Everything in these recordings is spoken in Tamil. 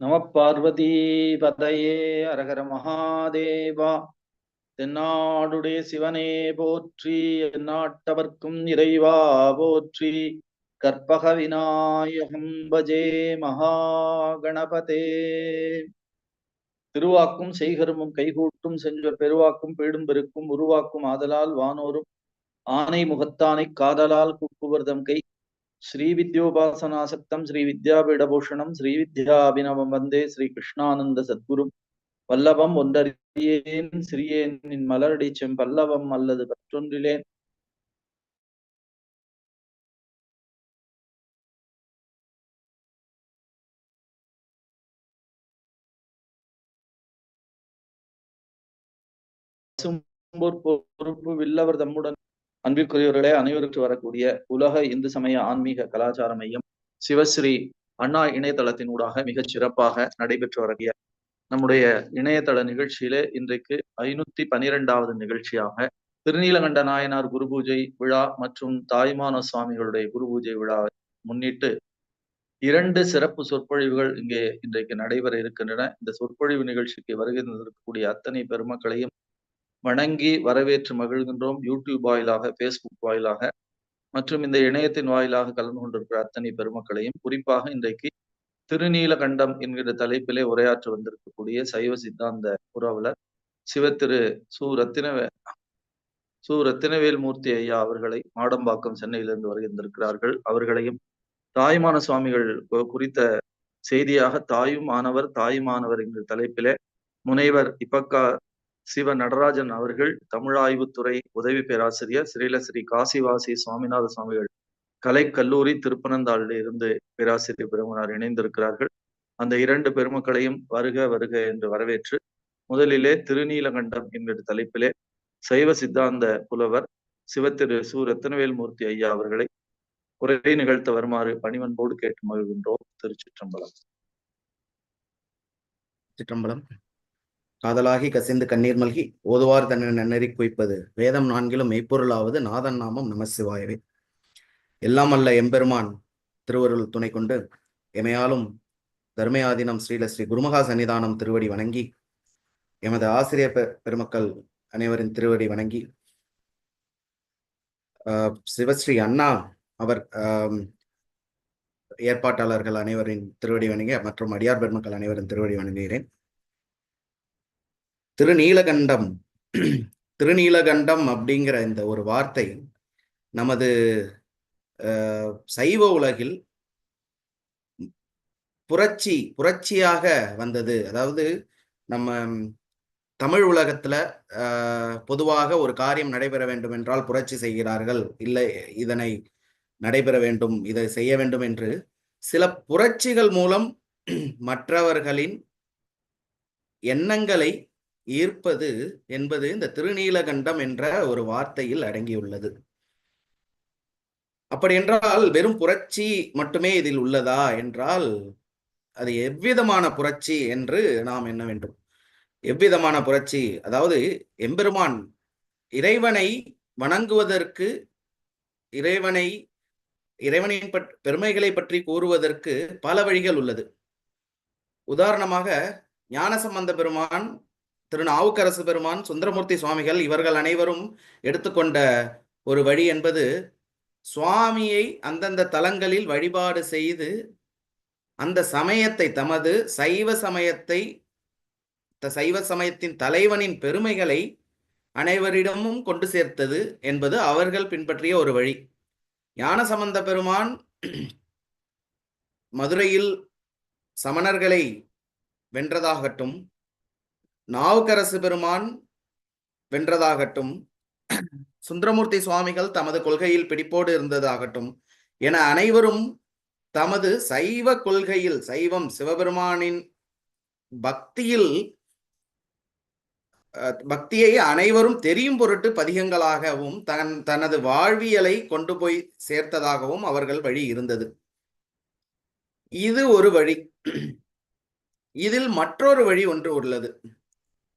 நம பார்வதி பதையே அரகர மகாதேவா. தென்னாடுடைய சிவனே போற்றி எந்நாட்டவர்க்கும் இறைவா போற்றி. கற்பக விநாயகம் பஜே மகாகணபதே. திருவாக்கும் செய்கருமும் கைகூட்டும் செஞ்சொர் பெருவாக்கும் பீடும் பெருக்கும் உருவாக்கும் ஆதலால் வானோரும் ஆனை முகத்தானை காதலால் குப்புவர்தம் கை ஸ்ரீ வித்யோபாசனாசக்தம் ஸ்ரீ வித்யாபீடபூஷணம் ஸ்ரீ வித்யாபினவம் வந்தே ஸ்ரீ கிருஷ்ணானந்த சத்குரு. வல்லவம் ஒன்றறியேன் சிறியேன் நின் மலரடி செம்பல்லவம் அல்லது பற்றொன்றிலேன் பொறுப்பு வில்லவர் தம்முடன் அன்பிற்குரியவர்களே அனைவருக்கு வரக்கூடிய உலக இந்து சமய ஆன்மீக கலாச்சார மையம் சிவஸ்ரீ அண்ணா இணையதளத்தின் ஊடாக மிகச் சிறப்பாக நடைபெற்று வரக்கூடிய நம்முடைய இணையதள நிகழ்ச்சியிலே இன்றைக்கு ஐநூத்தி பனிரெண்டாவது நிகழ்ச்சியாக திருநீலகண்ட நாயனார் குரு பூஜை விழா மற்றும் தாய்மான சுவாமிகளுடைய குரு பூஜை விழாவை முன்னிட்டு இரண்டு சிறப்பு சொற்பொழிவுகள் இங்கே இன்றைக்கு நடைபெற இருக்கின்றன. இந்த சொற்பொழிவு நிகழ்ச்சிக்கு வருகை தந்திருக்கக்கூடிய அத்தனை பெருமக்களையும் வணங்கி வரவேற்று மகிழ்கின்றோம் யூடியூப் வாயிலாக ஃபேஸ்புக் வாயிலாக மற்றும் இந்த இணையத்தின் வாயிலாக கலந்து கொண்டிருக்கிற அத்தனை பெருமக்களையும். குறிப்பாக இன்றைக்கு திருநீலகண்டம் என்கிற தலைப்பிலே உரையாற்ற வந்திருக்கக்கூடிய சைவ சித்தாந்த உறவுலர் சிவத்திரு சு. ரத்தினவே சு. ரத்தினவேல் மூர்த்தி ஐயா அவர்களை மாடம்பாக்கம் சென்னையிலிருந்து வருகின்றிருக்கிறார்கள். அவர்களையும் தாய்மான சுவாமிகள் குறித்த செய்தியாக தாயும் ஆனவர் தாயுமானவர் என்கிற தலைப்பிலே முனைவர் இப்பக்கா சிவ நடராஜன் அவர்கள் தமிழாய்வுத்துறை உதவி பேராசிரியர் ஸ்ரீலஸ்ரீ காசிவாசி சுவாமிநாத சுவாமிகள் கலை கல்லூரி திருப்பனந்தாளில் இருந்து பேராசிரியர் பெருமனார் இணைந்திருக்கிறார்கள். அந்த இரண்டு பெருமக்களையும் வருக வருக என்று வரவேற்று முதலிலே திருநீலகண்டம் என்கிற தலைப்பிலே சைவ சித்தாந்த புலவர் சிவத்திரு சு ரத்தனவேல்மூர்த்தி ஐயா அவர்களை உரையை நிகழ்த்த வருமாறு பணிவன்போடு கேட்டு மகிழ்கின்றோம். திருச்சிற்றம்பலம். சிற்றம்பலம் காதலாகி கசிந்து கண்ணீர் மல்கி ஓதுவார் தன்னை நன்னறி குவிப்பது. வேதம் நான்கிலும் மெய்ப்பொருளாவது நாதன் நாமம் நமசிவாயவே. எல்லாம் அல்ல எம்பெருமான் திருவருள் துணை கொண்டு எமையாலும் தர்மயாதீனம் ஸ்ரீல ஸ்ரீ குருமகா சன்னிதானம் திருவடி வணங்கி எமது ஆசிரியர் பெருமக்கள் அனைவரின் திருவடி வணங்கி சிவஸ்ரீ அண்ணா அவர் ஏற்பாட்டாளர்கள் அனைவரின் திருவடி வணங்கி மற்றும் அடியார் பெருமக்கள் அனைவரின் திருவடி வணங்குகிறேன். திருநீலகண்டம். திருநீலகண்டம் அப்படிங்கிற இந்த ஒரு வார்த்தை நமது சைவ உலகில் புரட்சி புரட்சியாக வந்தது. அதாவது நம்ம தமிழ் உலகத்துல பொதுவாக ஒரு காரியம் நடைபெற வேண்டும் என்றால் புரட்சி செய்கிறார்கள். இல்லை இதனை நடைபெற வேண்டும் இதை செய்ய வேண்டும் என்று. சில புரட்சிகள் மூலம் மற்றவர்களின் எண்ணங்களை ஈர்ப்பது என்பது இந்த திருநீலகண்டம் என்ற ஒரு வார்த்தையில் அடங்கியுள்ளது. அப்படி என்றால் வெறும் புரட்சி மட்டுமே இதில் உள்ளதா என்றால் அது எவ்விதமான புரட்சி என்று நாம் எண்ண வேண்டும். எவ்விதமான புரட்சி? அதாவது எம்பெருமான் இறைவனை வணங்குவதற்கு இறைவனை இறைவனின் பெருமைகளை பற்றி கூறுவதற்கு பல வழிகள் உள்ளது. உதாரணமாக ஞானசம்பந்த பெருமான் திரு நாவுக்கரசு பெருமான் சுந்தரமூர்த்தி சுவாமிகள் இவர்கள் அனைவரும் எடுத்துக்கொண்ட ஒரு வழி என்பது சுவாமியை அந்தந்த தலங்களில் வழிபாடு செய்து அந்த சமயத்தை தமது சைவ சமயத்தை சைவ சமயத்தின் தலைவனின் பெருமைகளை அனைவரிடமும் கொண்டு சேர்த்தது என்பது அவர்கள் பின்பற்றிய ஒரு வழி. ஞானசம்பந்த பெருமான் மதுரையில் சமணர்களை வென்றதாகட்டும் நாவுக்கரசு பெருமான் வென்றதாகட்டும் சுந்தரமூர்த்தி சுவாமிகள் தமது கொள்கையில் பிடிப்போடு இருந்ததாகட்டும் என அனைவரும் தமது சைவ கொள்கையில் சைவம் சிவபெருமானின் பக்தியில் பக்தியை அனைவரும் தெரியும் பொருட்டு பதிகங்களாகவும் தன் தனது வாழ்வியலை கொண்டு போய் சேர்த்ததாகவும் அவர்கள் வழி இருந்தது. இது ஒரு வழி. இதில் மற்றொரு வழி ஒன்று உள்ளது.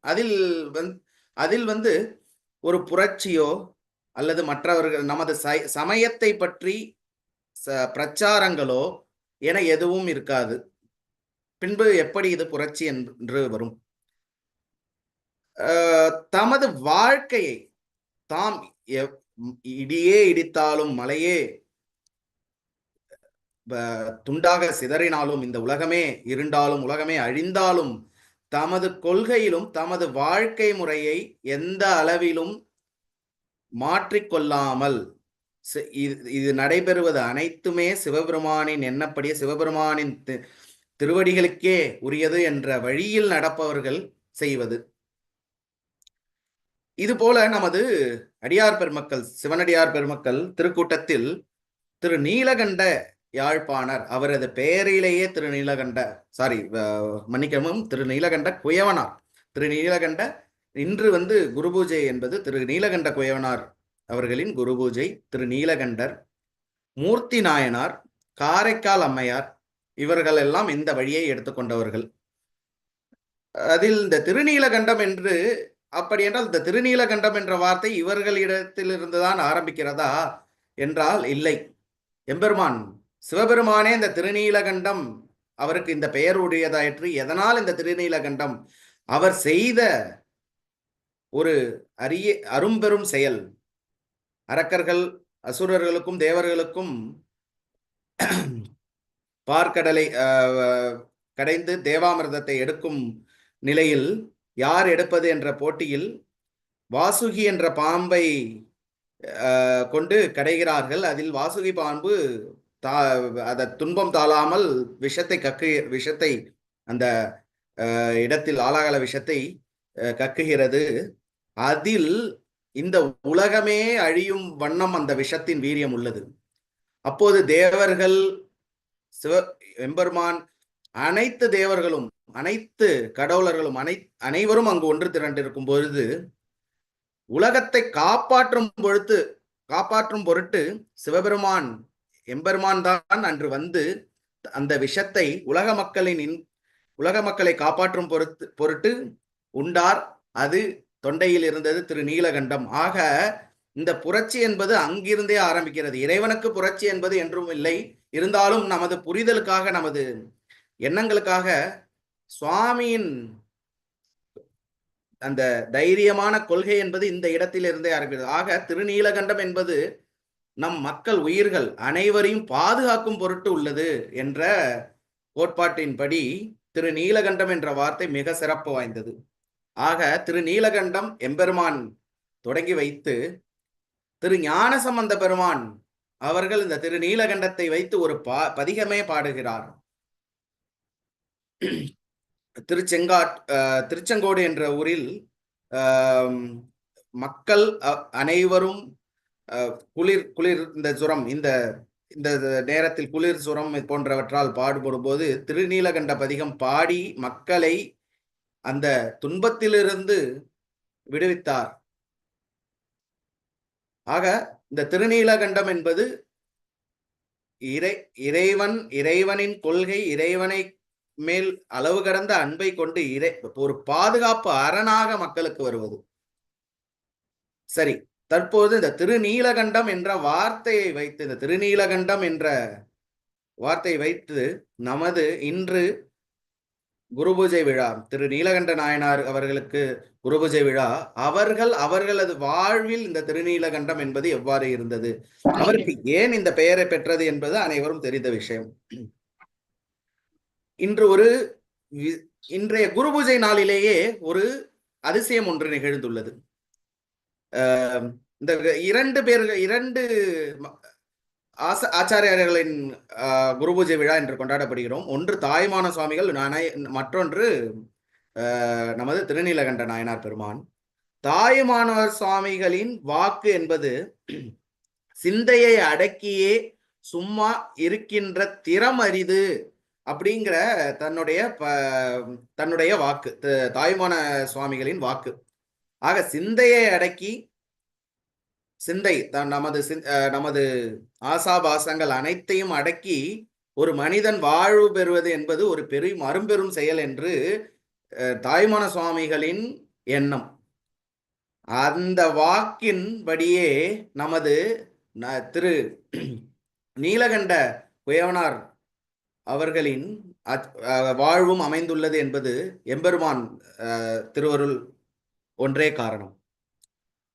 அதில் வந் அதில் வந்து ஒரு புரட்சியோ அல்லது மற்றவர்கள் நமது சமயத்தை பற்றி பிரச்சாரங்களோ என எதுவும் இருக்காது. பின்பு எப்படி இது புரட்சி என்று வரும். தமது வாழ்க்கையை தாம் இடியே இடித்தாலும் மலையே துண்டாக சிதறினாலும் இந்த உலகமே இருண்டாலும் உலகமே அழிந்தாலும் தமது கொள்கையிலும் தமது வாழ்க்கை முறையை எந்த அளவிலும் மாற்றிக்கொள்ளாமல் இது- இது நடைபெறுவது அனைத்துமே சிவபெருமானின் எண்ணப்படியே சிவபெருமானின் தி- திருவடிகளுக்கே உரியது என்ற வழியில் நடப்பவர்கள் செய்வது. இதுபோல நமது அடியார் பெருமக்கள் சிவனடியார் பெருமக்கள் திருக்கூட்டத்தில் திரு நீலகண்ட யாழ்ப்பாணர் அவரது பெயரிலேயே திரு நீலகண்ட சாரி மன்னிக்கவும் திரு நீலகண்ட குயவனார். திரு நீலகண்ட இன்று வந்து குரு பூஜை என்பது திரு நீலகண்ட குயவனார் அவர்களின் குரு பூஜை திரு நீலகண்டர் மூர்த்தி நாயனார் காரைக்கால் அம்மையார் இவர்கள் எல்லாம் இந்த வழியை எடுத்துக்கொண்டவர்கள் அதில் இந்த திருநீலகண்டம் என்று அப்படி என்றால் இந்த திருநீலகண்டம் என்ற வார்த்தை இவர்களிடத்திலிருந்து தான் ஆரம்பிக்கிறதா? என்றால் இல்லை. எம்பெருமான் சிவபெருமானே இந்த திருநீலகண்டம் அவருக்கு இந்த பெயர் உடையதாயிற்று எதனால் இந்த திருநீலகண்டம்? அவர் செய்த ஒரு அரிய அரும்பெரும் செயல். அரக்கர்கள் அசுரர்களுக்கும் தேவர்களுக்கும் பார்க்கடலை கடைந்து தேவாமிர்தத்தை எடுக்கும் நிலையில் யார் எடுப்பது என்ற போட்டியில் வாசுகி என்ற பாம்பை கொண்டு கடைகிறார்கள். அதில் வாசுகி பாம்பு தா அத துன்பம் தாழாமல் விஷத்தை கக்கு விஷத்தை அந்த இடத்தில் ஆலாகல விஷத்தை கக்குகிறது. அதில் இந்த உலகமே அழியும் வண்ணம் அந்த விஷத்தின் வீரியம் உள்ளது. அப்போது தேவர்கள் சிவ எம்பெருமான் அனைத்து தேவர்களும் அனைத்து கடவுளர்களும் அனை அனைவரும் அங்கு ஒன்று திரண்டிருக்கும் பொழுது உலகத்தை காப்பாற்றும் பொழுது காப்பாற்றும் பொருட்டு சிவபெருமான் எம்பெருமான் தான் அன்று வந்து அந்த விஷத்தை உலக மக்களின் உலக மக்களை காப்பாற்றும் பொருத்து பொருட்டு உண்டார். அது தொண்டையில் இருந்தது திரு நீலகண்டம். ஆக இந்த புரட்சி என்பது அங்கிருந்தே ஆரம்பிக்கிறது. இறைவனுக்கு புரட்சி என்பது என்றும் இல்லை. இருந்தாலும் நமது புரிதலுக்காக நமது எண்ணங்களுக்காக சுவாமியின் அந்த தைரியமான கொள்கை என்பது இந்த இடத்திலிருந்தே ஆரம்பிக்கிறது. ஆக திருநீலகண்டம் என்பது நம் மக்கள் உயிர்கள் அனைவரையும் பாதுகாக்கும் பொருட்டு உள்ளது என்ற கோட்பாட்டின்படி திரு நீலகண்டம் என்ற வார்த்தை மிக சிறப்பு வாய்ந்தது. ஆக திரு நீலகண்டம் எம்பெருமான் தொடங்கி வைத்து திரு ஞானசம்பந்த பெருமான் அவர்கள் இந்த திரு நீலகண்டத்தை வைத்து ஒரு பா பதிகமே பாடுகிறார். திருச்செங்காட் திருச்செங்கோடு என்ற ஊரில் மக்கள் அ- அனைவரும் குளிர் குளிர் இந்த சுரம் இந்த இந்த நேரத்தில் குளிர் சுரம் போன்றவற்றால் பாடுபடும் போது திருநீலகண்ட பதிகம் பாடி மக்களை அந்த துன்பத்திலிருந்து விடுவித்தார். ஆக இந்த திருநீலகண்டம் என்பது இறை இறைவன் இறைவனின் கொள்கை இறைவனை மேல் அளவு கடந்த அன்பை கொண்டு இறை ஒரு பாதுகாப்பு அரணாக மக்களுக்கு வருவது. சரி தற்போது இந்த திருநீலகண்டம் என்ற வார்த்தையை வைத்து இந்த திருநீலகண்டம் என்ற வார்த்தையை வைத்து நமது இன்று குரு பூஜை விழா திரு நீலகண்ட நாயனார் அவர்களுக்கு குரு பூஜை விழா அவர்கள் அவர்களது வாழ்வில் இந்த திருநீலகண்டம் என்பது எவ்வாறு இருந்தது? அவருக்கு ஏன் இந்த பெயரை பெற்றது என்பது அனைவரும் தெரிந்த விஷயம். இன்று ஒரு இன்றைய குரு பூஜை நாளிலேயே ஒரு அதிசயம் ஒன்று நிகழ்ந்துள்ளது. இந்த இரண்டு பேர்கள் இரண்டு ஆச ஆச்சாரியர்களின் குரு பூஜை விழா என்று கொண்டாடப்படுகிறோம். ஒன்று தாய்மான சுவாமிகள் நாணய- மற்றொன்று நமது திருநீலகண்ட நாயனார் பெருமான். தாயுமானவர் சுவாமிகளின் வாக்கு என்பது சிந்தையை அடக்கியே சும்மா இருக்கின்ற திறம் அரிது அப்படிங்கிற தன்னுடைய ப- தன்னுடைய வாக்கு தாயுமான சுவாமிகளின் வாக்கு. ஆக சிந்தையை அடக்கி சிந்தை நமது சிந்- நமது ஆசாபாசங்கள் அனைத்தையும் அடக்கி ஒரு மனிதன் வாழ்வு பெறுவது என்பது ஒரு பெரும் அரும்பெரும் செயல் என்று தாய்மான சுவாமிகளின் எண்ணம். அந்த வாக்கின்படியே நமது ந- திரு நீலகண்ட குயவனார் அவர்களின் வாழ்வும் அமைந்துள்ளது என்பது எம்பெருமான் திருவருள் ஒன்றே காரணம்.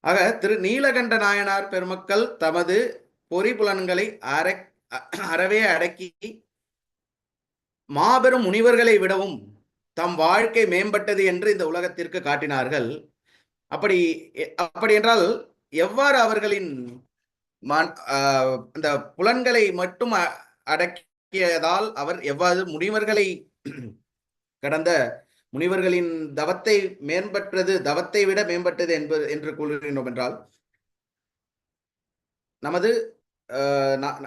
ஆக திரு நீலகண்ட நாயனார் பெருமக்கள் தமது பொறிபுலன்களை அரை அறவே அடக்கி மாபெரும் முனிவர்களை விடவும் தம் வாழ்க்கை மேம்பட்டது என்று இந்த உலகத்திற்கு காட்டினார்கள். அப்படி அப்படி என்றால் எவ்வாறு அவர்களின் மன் ஆஹ் அந்த புலன்களை மட்டும் அ- அடக்கியதால் அவர் எவ்வாறு முனிவர்களை கடந்த முனிவர்களின் தவத்தை மேம்பட்டது தவத்தை விட மேம்பட்டது என்பது என்று கூறுகின்றோம் என்றால் நமது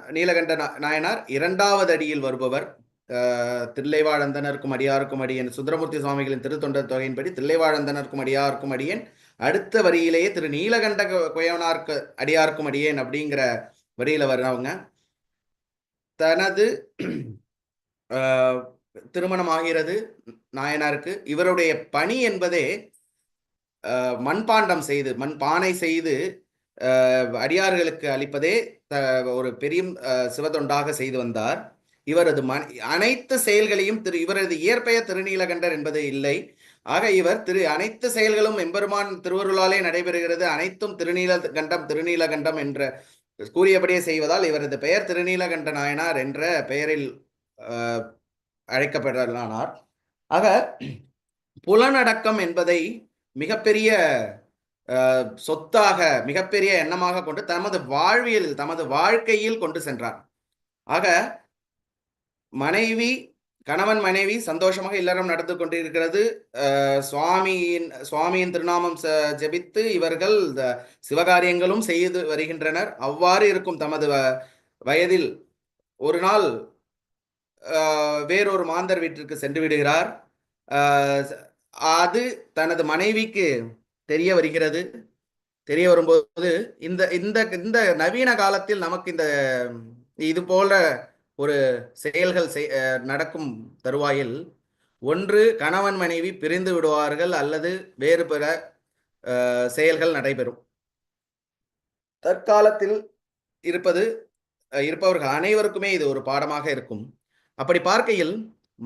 நீலகண்ட நா- நாயனார் இரண்டாவது அடியில் வருபவர் தில்லைவாழந்தனருக்கும் அடியாருக்கும் அடியேன் சுந்தரமூர்த்தி சுவாமிகளின் திருத்தொண்டர் தொகையின்படி தில்லைவாழந்தனருக்கும் அடியாருக்கும் அடியேன் அடுத்த வரியிலேயே திரு நீலகண்ட கு- குயவனார்க்கு அடியாருக்கும் அடியேன் அப்படிங்கிற வரியில வர்றவங்க. தனது திருமணம் ஆகிறது நாயனாருக்கு. இவருடைய பணி என்பதே மண்பாண்டம் செய்து மண் பானை செய்து அடியார்களுக்கு அளிப்பதே த- ஒரு பெரிய சிவதொண்டாக சிவத்தொண்டாக செய்து வந்தார். இவரது மண் அனைத்து செயல்களையும் திரு இவரது இயற்பெயர் திருநீலகண்டர் என்பது இல்லை. ஆக இவர் திரு அனைத்து செயல்களும் எம்பெருமான் திருவருளாலே நடைபெறுகிறது. அனைத்தும் திருநீல கண்டம் திருநீலகண்டம் என்ற கூறியபடியே செய்வதால் இவரது பெயர் திருநீலகண்ட நாயனார் என்ற பெயரில் அழைக்கப்படலானார் ஆக புலனடக்கம் என்பதை மிகப்பெரிய சொத்தாக மிகப்பெரிய எண்ணமாக கொண்டு தமது வாழ்வியல் தமது வாழ்க்கையில் கொண்டு சென்றார். ஆக மனைவி கணவன் மனைவி சந்தோஷமாக இல்லறம் நடந்து கொண்டிருக்கிறது. சுவாமியின் சுவாமியின் திருநாமம் ச- ஜெபித்து இவர்கள் சிவகாரியங்களும் செய்து வருகின்றனர். அவ்வாறு இருக்கும் தமது வ- வயதில் ஒரு நாள் வேறொரு மாந்தர் வீட்டிற்கு சென்று விடுகிறார். அது தனது மனைவிக்கு தெரிய வருகிறது. தெரிய வரும்போது இந்த இந்த இந்த நவீன காலத்தில் நமக்கு இந்த இது போல ஒரு செயல்கள் செய்- நடக்கும் தருவாயில் ஒன்று கணவன் மனைவி பிரிந்து விடுவார்கள் அல்லது வேறு பிற செயல்கள் நடைபெறும். தற்காலத்தில் இருப்பது இருப்பவர்கள் அனைவருக்குமே இது ஒரு பாடமாக இருக்கும். அப்படி பார்க்கையில்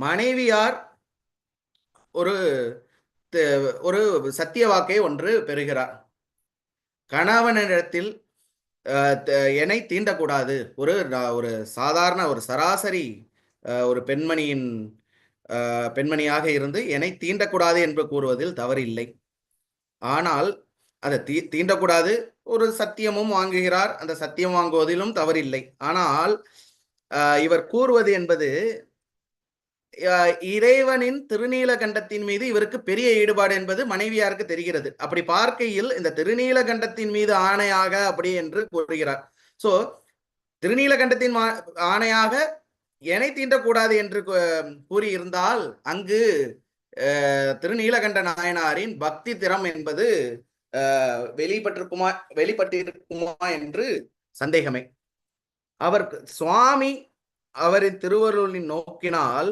மனைவியார் ஒரு ஒரு சத்திய வாக்கை ஒன்று பெறுகிறார். கணவனிடத்தில் என்னை தீண்டக்கூடாது. ஒரு ஒரு சாதாரண ஒரு சராசரி ஒரு பெண்மணியின் பெண்மணியாக இருந்து என்னை தீண்டக்கூடாது என்று கூறுவதில் தவறில்லை. ஆனால் அதை தீ தீண்டக்கூடாது. ஒரு சத்தியமும் வாங்குகிறார். அந்த சத்தியம் வாங்குவதிலும் தவறில்லை. ஆனால் இவர் கூறுவது என்பது இறைவனின் திருநீலகண்டத்தின் மீது இவருக்கு பெரிய ஈடுபாடு என்பது மனைவியாருக்கு தெரிகிறது. அப்படி பார்க்கையில் இந்த திருநீலகண்டத்தின் மீது ஆணையாக அப்படி என்று கூறுகிறார். சோ திருநீலகண்டத்தின் மா- ஆணையாக எனை தீண்டக்கூடாது என்று கூ- கூறியிருந்தால் அங்கு திருநீலகண்ட நாயனாரின் பக்தி திறம் என்பது வெளிப்பட்டிருக்குமா வெளிப்பட்டிருக்குமா என்று சந்தேகமே. அவர் சுவாமி அவரின் திருவருளின் நோக்கினால்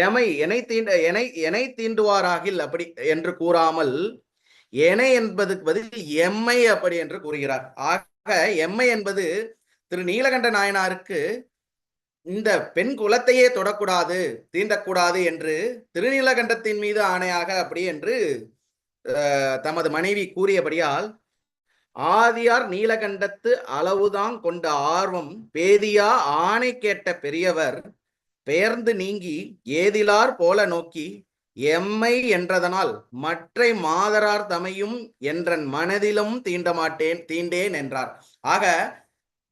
எமை எனை தீண்ட எனை எனை தீண்டுவாராகில் அப்படி என்று கூறாமல் எனை என்பதுக்கு பதில் எம்மை அப்படி என்று கூறுகிறார். ஆக எம்மை என்பது திரு நீலகண்ட நாயனாருக்கு இந்த பெண் குலத்தையே தொடக்கூடாது தீண்டக்கூடாது என்று திருநீலகண்டத்தின் மீது ஆணையாக அப்படி என்று அஹ், தமது மனைவி கூறியபடியால் ஆதியார் நீலகண்டத்து அளவுதான் கொண்ட ஆர்வம் பேதியா ஆணை கேட்ட பெரியவர் பெயர்ந்து நீங்கி ஏதிலார் போல நோக்கி எம்மை என்றதனால் மற்றை மாதரார் தமையும் என்றன் மனதிலும் தீண்ட மாட்டேன் தீண்டேன் என்றார். ஆக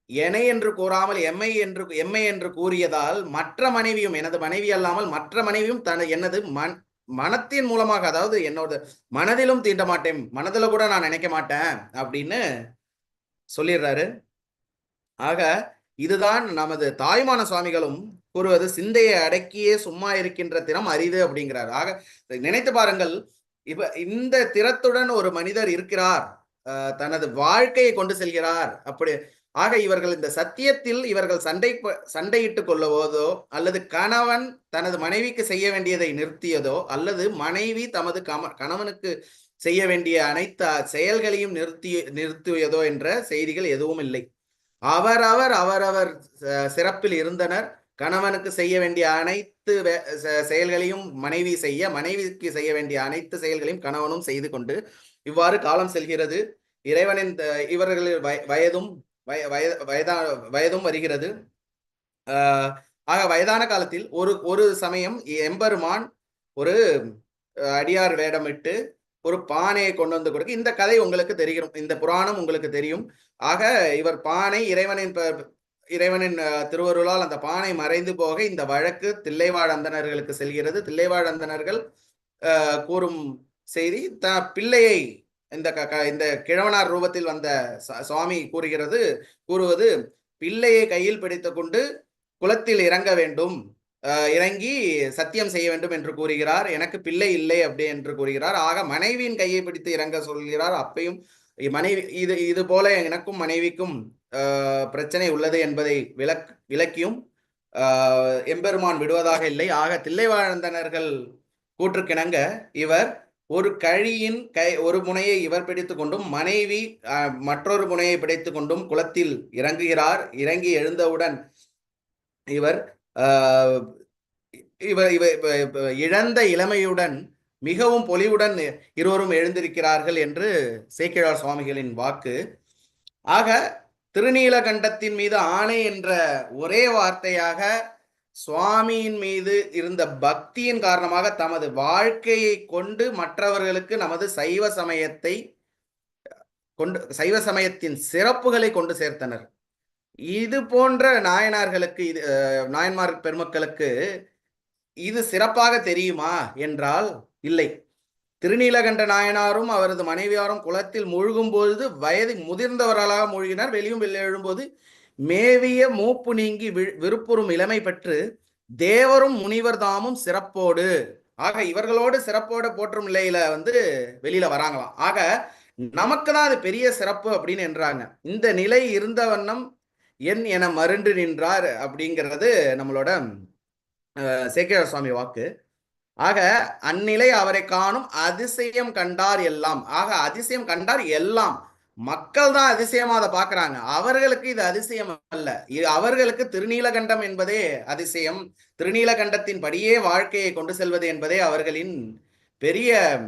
எனை என்று கூறாமல் எம்மை என்று எம்மை என்று கூறியதால் மற்ற மனைவியும் எனது மனைவி அல்லாமல் மற்ற மனைவியும் தன எனது மன் மனத்தின் மூலமாக அதாவது என்னோட மனதிலும் தீண்ட மாட்டேன் மனதில் கூட நான் நினைக்க மாட்டேன் அப்படின்னு சொல்லிடுறாரு. ஆக இதுதான் நமது தாய்மான சுவாமிகளும் கூறுவது சிந்தையை அடக்கியே சும்மா இருக்கின்ற திறம் அரிது அப்படிங்கிறார். ஆக நினைத்து பாருங்கள் இப்ப இந்த திறத்துடன் ஒரு மனிதர் இருக்கிறார் தனது வாழ்க்கையை கொண்டு செல்கிறார் அப்படி ஆக இவர்கள் இந்த சத்தியத்தில் இவர்கள் சண்டை சண்டையிட்டுக் கொள்ளுவதோ அல்லது கணவன் தனது மனைவிக்கு செய்ய வேண்டியதை நிறுத்தியதோ அல்லது மனைவி தமது கம கணவனுக்கு செய்ய வேண்டிய அனைத்து செயல்களையும் நிறுத்தி நிறுத்தியதோ என்ற செய்திகள் எதுவும் இல்லை. அவரவர் அவரவர் சிறப்பில் இருந்தனர். கணவனுக்கு செய்ய வேண்டிய அனைத்து வே- செயல்களையும் மனைவி செய்ய மனைவிக்கு செய்ய வேண்டிய அனைத்து செயல்களையும் கணவனும் செய்து கொண்டு இவ்வாறு காலம் செல்கிறது. இறைவனின் இவர்களின் வய- வயதும் வய வய- வயதா வயதும் வருகிறது. ஆக வயதான காலத்தில் ஒரு ஒரு சமயம் எம்பெருமான் ஒரு அடியார் வேடமிட்டு ஒரு பானையை கொண்டு வந்து கொடுக்க இந்த கதை உங்களுக்கு தெரியும் இந்த புராணம் உங்களுக்கு தெரியும். ஆக இவர் பானை இறைவனின் ப- இறைவனின் திருவருளால் அந்த பானை மறைந்து போக இந்த வழக்கு தில்லைவாழ் அந்தனர்களுக்கு செல்கிறது. தில்லைவாழ் அந்தனர்கள் கூறும் செய்தி த பிள்ளையை இந்த இந்த கிழவனார் ரூபத்தில் வந்த ச- சுவாமி கூறுகிறது கூறுவது பிள்ளையை கையில் பிடித்து கொண்டு குளத்தில் இறங்க வேண்டும். இறங்கி சத்தியம் செய்ய வேண்டும் என்று கூறுகிறார். எனக்கு பிள்ளை இல்லை அப்படி என்று கூறுகிறார். ஆக மனைவியின் கையை பிடித்து இறங்க சொல்கிறார். அப்பையும் மனைவி இது இது போல எனக்கும் மனைவிக்கும் பிரச்சனை உள்ளது என்பதை விளக் விளக்கியும் எம்பெருமான் விடுவதாக இல்லை. ஆக தில்லைவாழ்ந்தனர்கள் கூற்றுக்கிணங்க இவர் ஒரு கழியின் கை ஒரு முனையை இவர் பிடித்து கொண்டும் மனைவி மற்றொரு முனையை பிடித்து கொண்டும் குளத்தில் இறங்குகிறார். இறங்கி எழுந்தவுடன் இவர் இவர் இவர் இவ- இழந்த இளமையுடன் மிகவும் பொலிவுடன் இருவரும் எழுந்திருக்கிறார்கள் என்று சேக்கிழார் சுவாமிகளின் வாக்கு. ஆக திருநீலகண்டத்தின் மீது ஆணை என்ற ஒரே வார்த்தையாக சுவாமியின் மீது இருந்த பக்தியின் காரணமாக தமது வாழ்க்கையை கொண்டு மற்றவர்களுக்கு நமது சைவ சமயத்தை கொண்டு சைவ சமயத்தின் சிறப்புகளை கொண்டு சேர்த்தனர். இது போன்ற நாயனார்களுக்கு இது நாயன்மார் பெருமக்களுக்கு இது சிறப்பாக தெரியுமா என்றால் இல்லை. திருநீலகண்ட நாயனாரும் அவரது மனைவியாரும் குளத்தில் மூழ்கும் பொழுது வயது முதிர்ந்தவர்களாக மூழ்கினார். வெளியும் வெளியே எழும்போது மேவிய மூப்பு நீங்கி வி- விருப்புறும் இளமை பெற்று தேவரும் முனிவர் தாமும் சிறப்போடு. ஆக இவர்களோடு சிறப்போடு போற்றும் நிலையில வந்து வெளியில வராங்களாம். ஆக நமக்கு தான் அது பெரிய சிறப்பு அப்படின்னு என்றாங்க. இந்த நிலை இருந்த வண்ணம் என் என மருண்டு நின்றார் அப்படிங்கிறது நம்மளோட அஹ், சுவாமி வாக்கு. ஆக அந்நிலை அவரை காணும் அதிசயம் கண்டார் எல்லாம். ஆக அதிசயம் கண்டார் எல்லாம். மக்கள் தான் அதிசயமா அதை பாக்குறாங்க அவர்களுக்கு இது அதிசயம் அல்ல. இது அவர்களுக்கு திருநீலகண்டம் என்பதே அதிசயம். திருநீலகண்டத்தின் படியே வாழ்க்கையை கொண்டு செல்வது என்பதே அவர்களின் பெரிய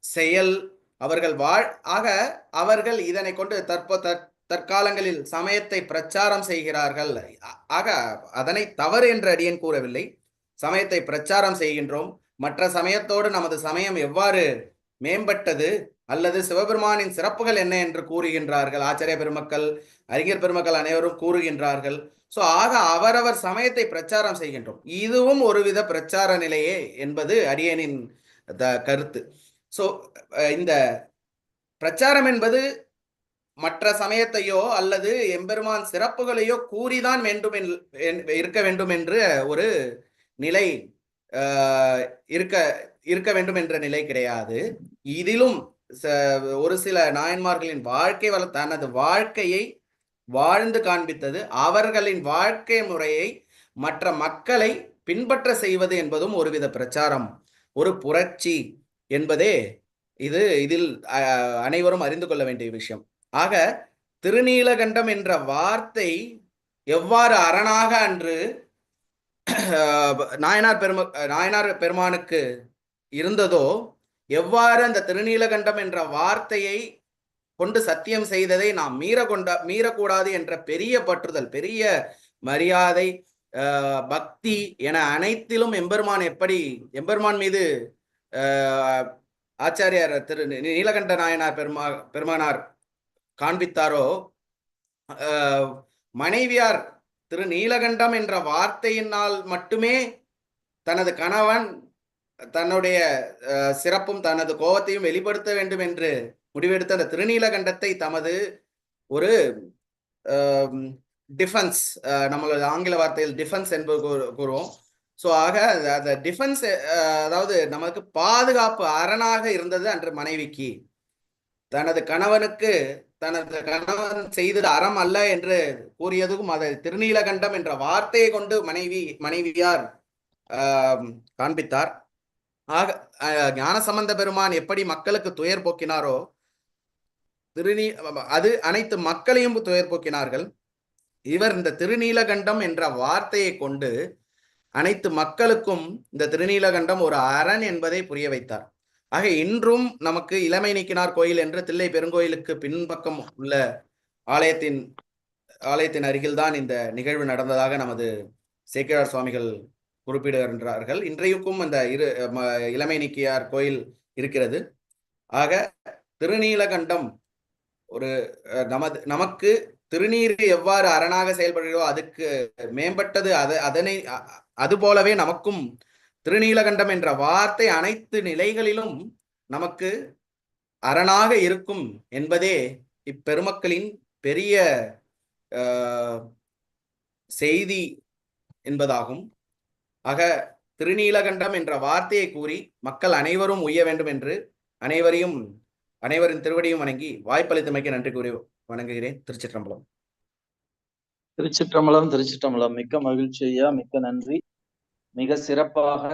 செயல். அவர்கள் வாழ் ஆக அவர்கள் இதனை கொண்டு தற்போ தற்- தற்காலங்களில் சமயத்தை பிரச்சாரம் செய்கிறார்கள். ஆக அதனை தவறு என்று அடியன் கூறவில்லை. சமயத்தை பிரச்சாரம் செய்கின்றோம். மற்ற சமயத்தோடு நமது சமயம் எவ்வாறு மேம்பட்டது? அல்லது சிவபெருமானின் சிறப்புகள் என்ன என்று கூறுகின்றார்கள்? ஆச்சாரிய பெருமக்கள் அறிஞர் பெருமக்கள் அனைவரும் கூறுகின்றார்கள். ஸோ ஆக அவரவர் சமயத்தை பிரச்சாரம் செய்கின்றோம். இதுவும் ஒருவித பிரச்சார நிலையே என்பது அடியனின் த- கருத்து. ஸோ இந்த பிரச்சாரம் என்பது மற்ற சமயத்தையோ அல்லது எம்பெருமான் சிறப்புகளையோ கூறிதான் வேண்டும் என்- இருக்க வேண்டும் என்று ஒரு நிலை இருக்க இருக்க வேண்டும் என்ற நிலை கிடையாது. இதிலும் ஒரு சில நாயன்மார்களின் வாழ்க்கை வள தனது வாழ்க்கையை வாழ்ந்து காண்பித்தது அவர்களின் வாழ்க்கை முறையை மற்ற மக்களை பின்பற்ற செய்வது என்பதும் ஒருவித பிரச்சாரம் ஒரு புரட்சி என்பதே இது இதில் அனைவரும் அறிந்து கொள்ள வேண்டிய விஷயம். ஆக திருநீலகண்டம் என்ற வார்த்தை எவ்வாறு அரணாக அன்று நாயனார் பெரும நாயனார் பெருமானுக்கு இருந்ததோ எவ்வாறு அந்த திருநீலகண்டம் என்ற வார்த்தையை கொண்டு சத்தியம் செய்ததை நாம் மீற கொண்ட மீறக்கூடாது என்ற பெரிய பற்றுதல் பெரிய மரியாதை பக்தி என அனைத்திலும் எம்பெருமான் எப்படி எம்பெருமான் மீது ஆச்சாரியார் திரு நீலகண்ட நாயனார் பெருமா பெருமானார் காண்பித்தாரோ மனைவியார் திரு நீலகண்டம் என்ற வார்த்தையினால் மட்டுமே தனது கணவன் தன்னுடைய சிறப்பும் தனது கோபத்தையும் வெளிப்படுத்த வேண்டும் என்று முடிவெடுத்த அந்த திருநீலகண்டத்தை தமது ஒரு டிஃபென்ஸ் நம்மளோட ஆங்கில வார்த்தையில் டிஃபென்ஸ் என்பது கூறுவோம். ஸோ ஆக அந்த- டிஃபென்ஸ் அதாவது நமக்கு பாதுகாப்பு அரணாக இருந்தது அன்று மனைவிக்கு. தனது கணவனுக்கு தனது கணவன் செய்தது அறம் அல்ல என்று கூறியதும் அதை திருநீலகண்டம் என்ற வார்த்தையை கொண்டு மனைவி மனைவியார் காண்பித்தார். ஆக ஞான சம்பந்த பெருமான் எப்படி மக்களுக்கு துயர் போக்கினாரோ திருநீ அது அனைத்து மக்களையும் துயர் போக்கினார்கள். இவர் இந்த திருநீலகண்டம் என்ற வார்த்தையை கொண்டு அனைத்து மக்களுக்கும் இந்த திருநீலகண்டம் ஒரு அரண் என்பதை புரிய வைத்தார். ஆக இன்றும் நமக்கு இளமை நீக்கினார் கோயில் என்ற தில்லை பெருங்கோயிலுக்கு பின்பக்கம் உள்ள ஆலயத்தின் ஆலயத்தின் அருகில்தான் இந்த நிகழ்வு நடந்ததாக நமது சேக்கிழார் சுவாமிகள் குறிப்பிடுகின்றார்கள். இன்றைக்கும் அந்த இரு இளமை நீக்கியார் கோயில் இருக்கிறது. ஆக திருநீலகண்டம் ஒரு நமது நமக்கு திருநீர் எவ்வாறு அரணாக செயல்படுகிறதோ அதுக்கு மேம்பட்டது அது அதனை அது போலவே நமக்கும் திருநீலகண்டம் என்ற வார்த்தை அனைத்து நிலைகளிலும் நமக்கு அரணாக இருக்கும் என்பதே இப்பெருமக்களின் பெரிய செய்தி என்பதாகும். ஆக திருநீலகண்டம் என்ற வார்த்தையை கூறி மக்கள் அனைவரும் உய்ய வேண்டும் என்று அனைவரையும் அனைவரின் திருவடியும் வணங்கி வாய்ப்பளித்தமைக்கு நன்றி கூறி வணங்குகிறேன். திருச்சிற்றம்பலம். திருச்சிற்றம்பலம் திருச்சிற்றம்பலம். மிக்க மகிழ்ச்சியா மிக்க நன்றி. மிக சிறப்பாக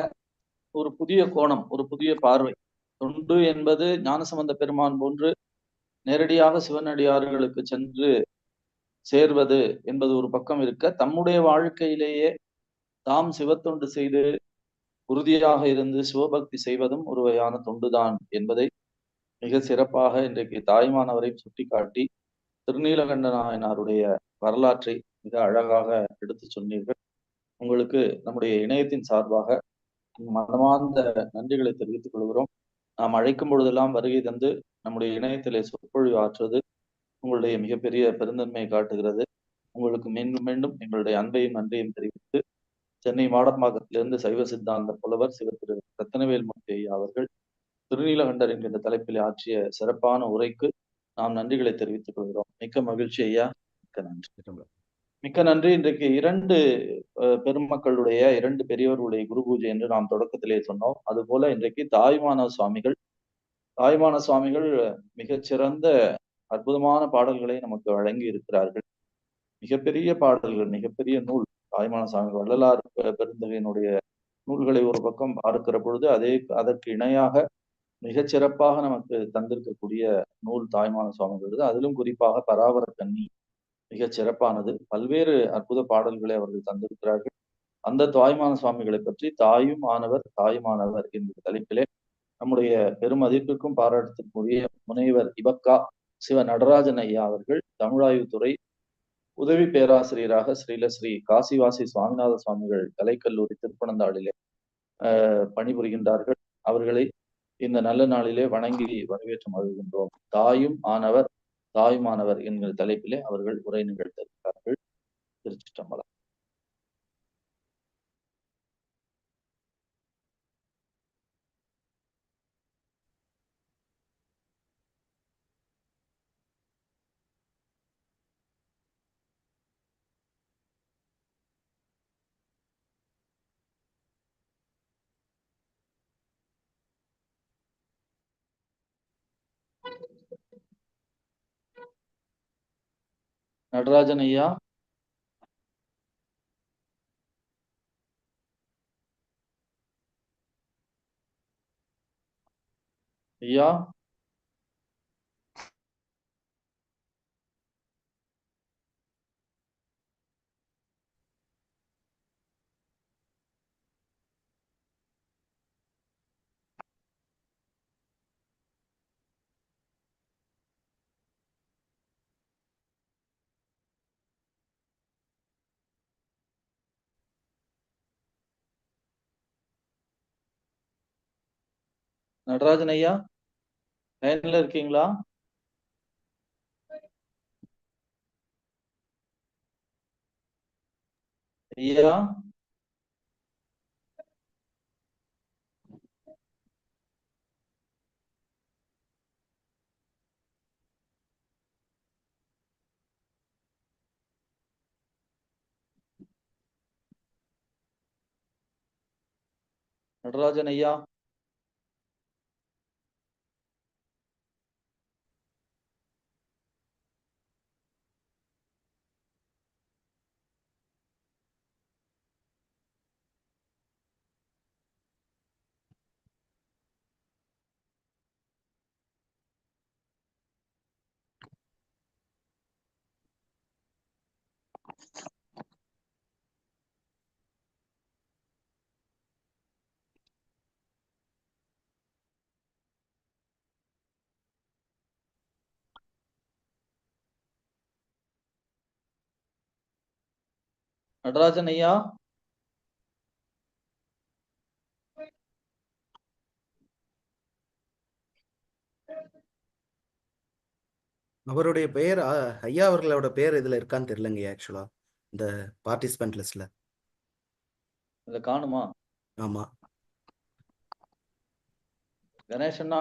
ஒரு புதிய கோணம் ஒரு புதிய பார்வை. தொண்டு என்பது ஞானசம்பந்த பெருமான் போன்று நேரடியாக சிவனடியார்களுக்கு சென்று சேர்வது என்பது ஒரு பக்கம் இருக்க தம்முடைய வாழ்க்கையிலேயே தாம் சிவத்தொண்டு செய்து உறுதியாக இருந்து சிவபக்தி செய்வதும் ஒரு வகையான தொண்டுதான் என்பதை மிக சிறப்பாக இன்றைக்கு தாய்மானவரை சுட்டிக்காட்டி திருநீலகண்ட நாயனாருடைய வரலாற்றை மிக அழகாக எடுத்து சொன்னீர்கள். உங்களுக்கு நம்முடைய இணையத்தின் சார்பாக மனமார்ந்த நன்றிகளை தெரிவித்துக் கொள்கிறோம். நாம் அழைக்கும் பொழுதெல்லாம் வருகை தந்து நம்முடைய இணையத்திலே சொற்பொழிவு ஆற்றுவது உங்களுடைய மிகப்பெரிய பெருந்தன்மையை காட்டுகிறது. உங்களுக்கு மீண்டும் மீண்டும் எங்களுடைய அன்பையும் நன்றியும் தெரிவித்து சென்னை மாடம்பாக்கத்திலிருந்து சைவ சித்தாந்த புலவர் சிவ திரு ரத்தனவேல் மூர்த்தி ஐயா அவர்கள் திருநீலகண்டர் என்கின்ற தலைப்பில் ஆற்றிய சிறப்பான உரைக்கு நாம் நன்றிகளை தெரிவித்துக் கொள்கிறோம். மிக்க மகிழ்ச்சி ஐயா. மிக்க நன்றி. மிக்க நன்றி. இன்றைக்கு இரண்டு பெருமக்களுடைய இரண்டு பெரியவர்களுடைய குரு பூஜை என்று நாம் தொடக்கத்திலே சொன்னோம். அதுபோல இன்றைக்கு தாய்மான சுவாமிகள் தாய்மான சுவாமிகள் மிகச்சிறந்த அற்புதமான பாடல்களை நமக்கு வழங்கி இருக்கிறார்கள் மிகப்பெரிய பாடல்கள் மிகப்பெரிய நூல். தாய்மான சுவாமி வள்ளலார் பெருந்தகையினுடைய நூல்களை ஒரு பக்கம் பார்க்கிற பொழுது அதே அதற்கு இணையாக மிகச்சிறப்பாக நமக்கு தந்திருக்கக்கூடிய நூல் தாய்மான சுவாமிகள் அதிலும் குறிப்பாக பராபர கன்னி மிகச் சிறப்பானது. பல்வேறு அற்புத பாடல்களை அவர்கள் தந்திருக்கிறார்கள். அந்த தாய்மான சுவாமிகளை பற்றி தாயும் ஆனவர் தாயுமானவர் என்ற தலைப்பிலே நம்முடைய பெருமதிப்பிற்கும் பாராட்டத்திற்குரிய முனைவர் இபக்கா சிவ நடராஜன் ஐயா அவர்கள் தமிழாய்வுத்துறை உதவி பேராசிரியராக ஸ்ரீலஸ்ரீ காசிவாசி சுவாமிநாத சுவாமிகள் கலைக்கல்லூரி திருப்பனந்தாளிலே பணிபுரிகின்றார்கள். அவர்களை இந்த நல்ல நாளிலே வணங்கி வரவேற்று மகிழ்கின்றோம். தாயும் ஆனவர் தாயுமானவர் என்கிற தலைப்பிலே அவர்கள் உரை நிகழ்த்திருக்கிறார்கள் திருச்சிற்றம்பலம். நடராஜன் ஐயா. ஐயா. நடராஜன் ஐயா லைன்ல இருக்கீங்களா? ஐயா? நடராஜன் ஐயா? நடராஜன் ஐயா? அவருடைய பெயர் ஐயா அவர்களோட பெயர் இதுல இருக்கான்னு தெரியலங்க ஆக்சுவலா இந்த பார்ட்டிசிபென்ட் லிஸ்ட்ல இத காணுமா? ஆமா. கணேஷ் அண்ணா?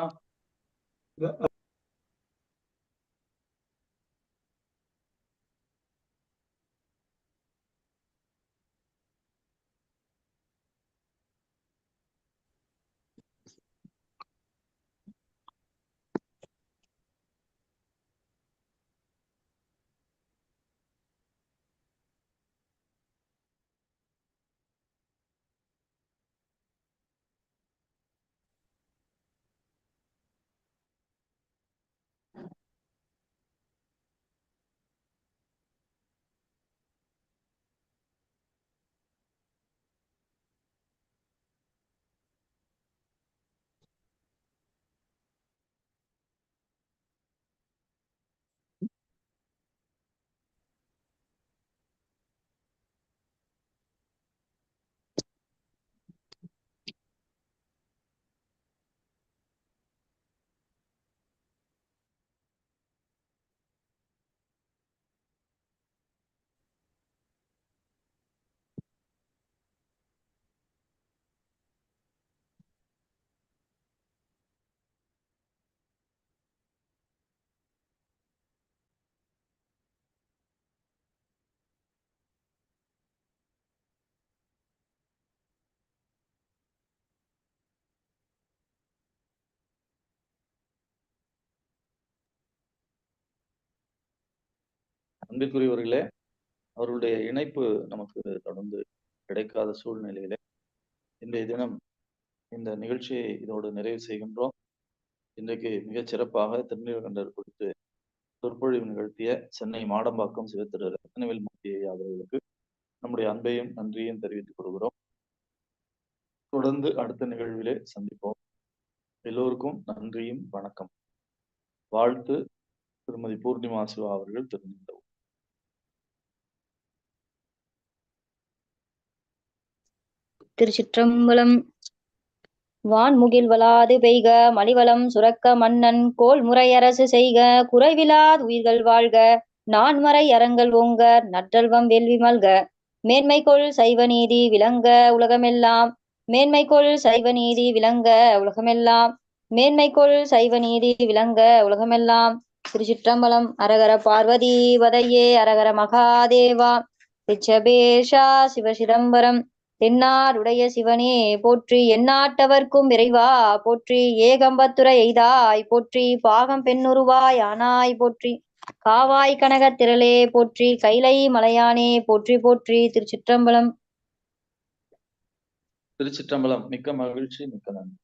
அன்பிற்குரியவர்களே அவருடைய இணைப்பு நமக்கு தொடர்ந்து கிடைக்காத சூழ்நிலையிலே இன்றைய தினம் இந்த நிகழ்ச்சியை இதோடு நிறைவு செய்கின்றோம். இன்றைக்கு மிகச் சிறப்பாக திருநீலகண்டர் குறித்து சொற்பொழிவு நிகழ்த்திய சென்னை மாடம்பாக்கம் சிவத்திரு ரத்னவேல் மூர்த்தி அவர்களுக்கு நம்முடைய அன்பையும் நன்றியும் தெரிவித்துக் கொள்கிறோம். தொடர்ந்து அடுத்த நிகழ்விலே சந்திப்போம். எல்லோருக்கும் நன்றியும் வணக்கம். வாழ்த்து திருமதி பூர்ணிமா சிவா அவர்கள் திருநெல்வேலி திருச்சிற்றம்பலம். வான்முகில் வலாது பெய்க மலிவளம் சுரக்க மன்னன் கோல் முறையரசு செய்க குறைவிலாது உயிர்கள் வாழ்க நான்மறை அறங்கள் ஓங்க நற்றல்வம் வேள்வி மல்க. மேன்மைகொள் சைவ நீதி விளங்க உலகமெல்லாம் மேன்மைகொள் சைவ நீதி விளங்க உலகமெல்லாம் மேன்மைகொள் சைவ நீதி விளங்க உலகமெல்லாம். திருச்சிற்றம்பலம் அரகர பார்வதி வதையே அரகர மகாதேவா. ரிச்சபேஷா சிவசிதம்பரம். தென்னாருடைய சிவனே போற்றி எந்நாட்டவர்க்கும் இறைவா போற்றி ஏகம்பத்துரை எய்தாய் போற்றி பாகம் பெண்ணுருவாய் ஆனாய் போற்றி காவாய் கனக திரளே போற்றி கைலை மலையானே போற்றி போற்றி திருச்சிற்றம்பலம். திருச்சிற்றம்பலம். மிக்க மகிழ்ச்சி மிக்க நன்றி.